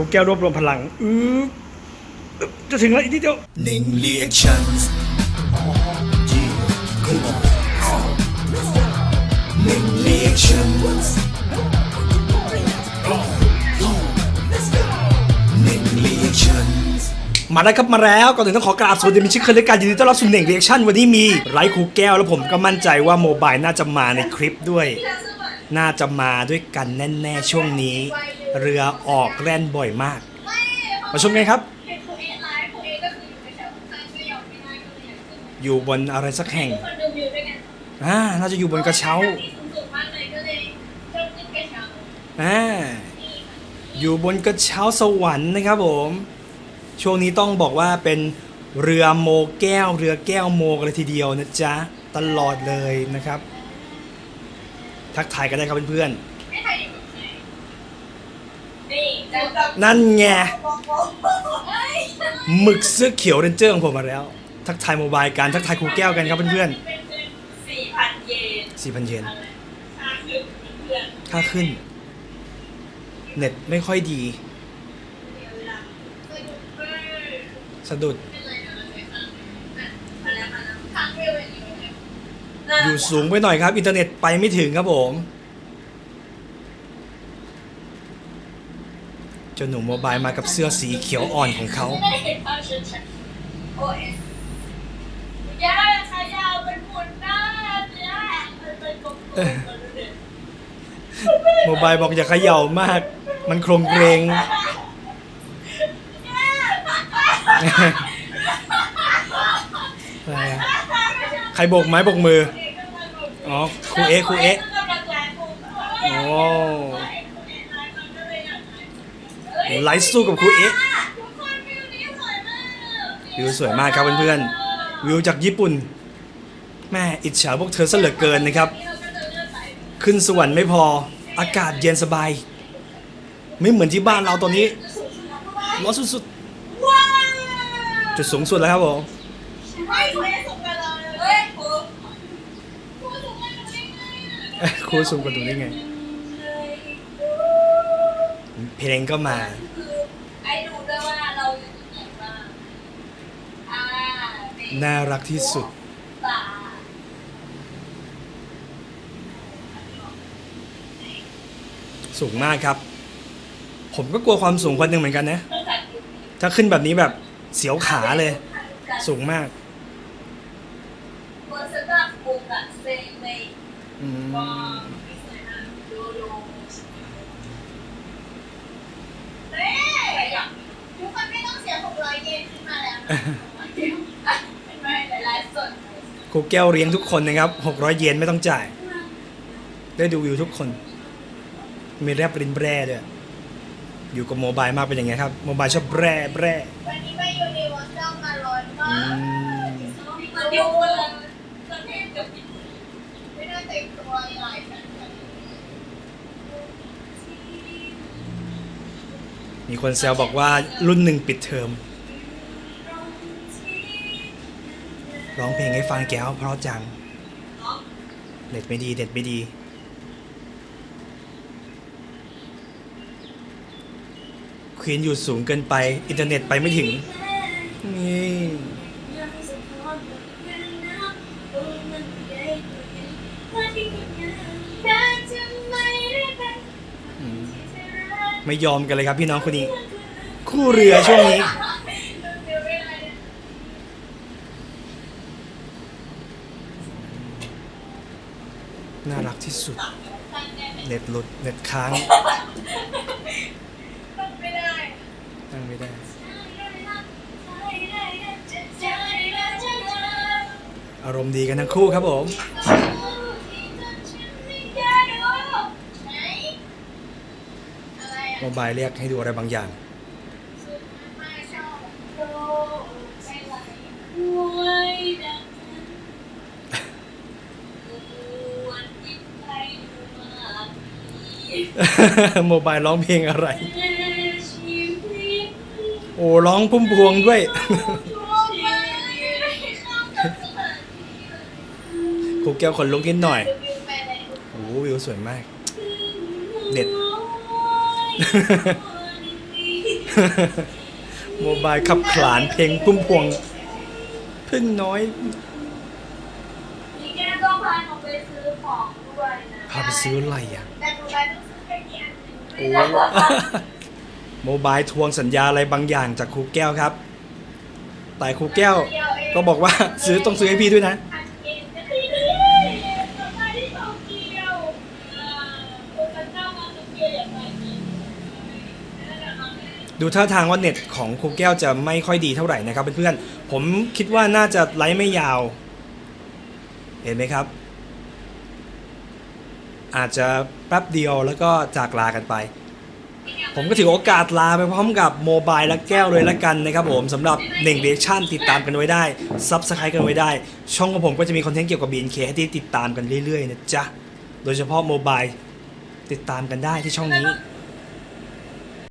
ครูแก้วรวบรวมพลังอืออึ๊บจะถึงแล้วอีกนิดเดียว Ning reactions. Yeah, come on. Ning reactions. Ning reactions. มาแล้วครับมาแล้วก่อนอื่นต้องขอกราบสวัสดีมิชิคเคยรายการยินดีต้อนรับสู่เน่งเรีแอคชั่นวันนี้มีไลฟ์ครูแก้วแล้วผมก็มั่นใจว่าโมบายน่าจะมาในคลิปด้วย น่าจะมาด้วยกันแน่ๆช่วงนี้ เรือออกแล่นบ่อยมาก มาชมกันครับเห็นครูเอไลฟ์ครูเอก็คืออยู่ในแถวข้างๆก็ยอมไม่ได้ก็เลยอยากขึ้นมาอยู่บนอะไรสักแห่งคนดูวิวด้วยกันอ่าน่าจะอยู่บนกระเช้าที่สูงๆมากเลยก็เลยชอบขึ้นกระเช้าอ่าอยู่บนกระเช้าสวรรค์นะครับผม ช่วงนี้ต้องบอกว่าเป็นเรือโมแก้ว เรือแก้วโมกันเลยทีเดียวนะจ๊ะ ตลอดเลยนะครับ ทักทายกันได้ครับเพื่อนไม่ใครอยู่กับใคร นั่นไงหมึกเสื้อเขียวเรนเจอร์ของผมมาแล้ว ทักทายโมบายกันทักทายครูแก้วกันครับเพื่อนสี่พันเยนๆ4,000เยนค่าขึ้นเพื่อนค่าขึ้น เน็ตไม่ค่อยดี สะดุดอยู่สูงไปหน่อยครับ อินเทอร์เน็ตไปไม่ถึงครับผม จ้าหนูโมบายมากับเสื้อสีเขียวอ่อนของเขาไม่ได้เห็นภาพชัดๆโอ้ยยาขายาวเป็นหมุนหน้าเนี่ยมันเป็นกลมๆกันเลยโมบายบอกอย่าเขย่ามาก มันโครงเกรงอะไรอะใครโบกไม้โบกมือ อ๋อครูเอะครูเอะโอ้ ไลฟ์สู้กับครูเอ๊ะวิวสวยมากครับเพื่อนๆวิวจากญี่ปุ่นแม่อิจฉาพวกเธอซะเหลือเกินนะครับ ขึ้นสวรรค์ไม่พออากาศเย็นสบาย ไม่เหมือนที่บ้านเราตอนนี้ร้อนสุดๆจุดสูงสุดแล้วครับผมไม่ครูเอ๊ะส่งกันเลยเฮ้ยครูครูส่งกันได้ไงอะครูสูงกว่าตรงนี้ไง เพลงก็มา คือไอ้ดูด้วยว่าเราอยู่ตรงไหนบ้างอ่านี่น่ารักที่สุดตาสูงมากครับ ผมก็กลัวความสูงคนหนึ่งเหมือนกันนะตั้งแต่ยุคนี้ถ้าขึ้นแบบนี้แบบเสียวขาเลย สูงมากบนสตาร์บุกอะเซงเลยอืมว้าวสวยมากดูดูเฮ้ยทุกคนไม่ต้องเสียหกร้อยเยนขึ้นมาแล้วนะเป็น ไหมหลายๆสดครูแก้วเลี้ยงทุกคนนะครับ 600 เยนไม่ต้องจ่าย ได้ดูวิวทุกคน มีแรบรินแบร่ด้วย อยู่กับโมบายมากเป็นยังไงครับ โมบายชอบแบร่แบร่วันนี้ไปยูนิเวอร์แซลมาร้อนมาอืกมมันอยู่เลยประเทศกับญี่ปุ่นไม่ได้แต่งตัวหลายชั้นกันมีคนแซวบอกว่ารุ่นหนึ่งปิดเทอม ร้องเพลงให้ฟังแก้วเพราะจังเน็ตไม่ดีเน็ตไม่ดีควีนอยู่สูงเกินไป อินเทอร์เน็ตไปไม่ถึง นี่ไม่ยอมกันเลยครับพี่น้องคนนี้ คู่เรือช่วงนี้ น่ารักที่สุด เน็ตหลุด เน็ตค้าง ไม่ได้นั่งไม่ได้ อารมณ์ดีกันทั้งคู่ครับผม โมบายเรียกให้ดูอะไรบางอย่าง โมบายร้องเพลงอะไร โอ้ร้องพุ่มพวงด้วย ครูแก้วขนลุกนิดหน่อย โอ้วิวสวยมาก เด็ด โมบายขับขลานเพลงพุ่มพวง พึ่งน้อยนี่แกต้องพาหนูไปซื้อของด้วยนะพาไปซื้ออะไรอะแต่หนูไป โมบายทวงสัญญาอะไรบางอย่างจากครูแก้วครับ แต่ครูแก้วก็บอกว่าซื้อต้องซื้อให้พี่ด้วยนะอันเองจะคือสบายที่โตเกียวอ่าคนจะเจ้ามาโตเกียวอย่างไรนี่นั่นแหละค่ะดูท่าทางว่าเน็ตของครูแก้วจะไม่ค่อยดีเท่าไหร่นะครับเพื่อนๆ ผมคิดว่าน่าจะไลฟ์ไม่ยาว เห็นไหมครับ อาจจะแป๊บเดียวแล้วก็จากลากันไป ผมก็ถือโอกาสลาไปพร้อมกับโมบายและแก้วเลยละกันนะครับผมสำหรับหนึ่งเดชั่นติดตามกันไว้ได้ซับสไครต์กันไว้ได้ ช่องของผมก็จะมีคอนเทนต์เกี่ยวกับ BNK ให้ที่ติดตามกันเรื่อยๆนะจ๊ะ โดยเฉพาะโมบายติดตามกันได้ที่ช่องนี้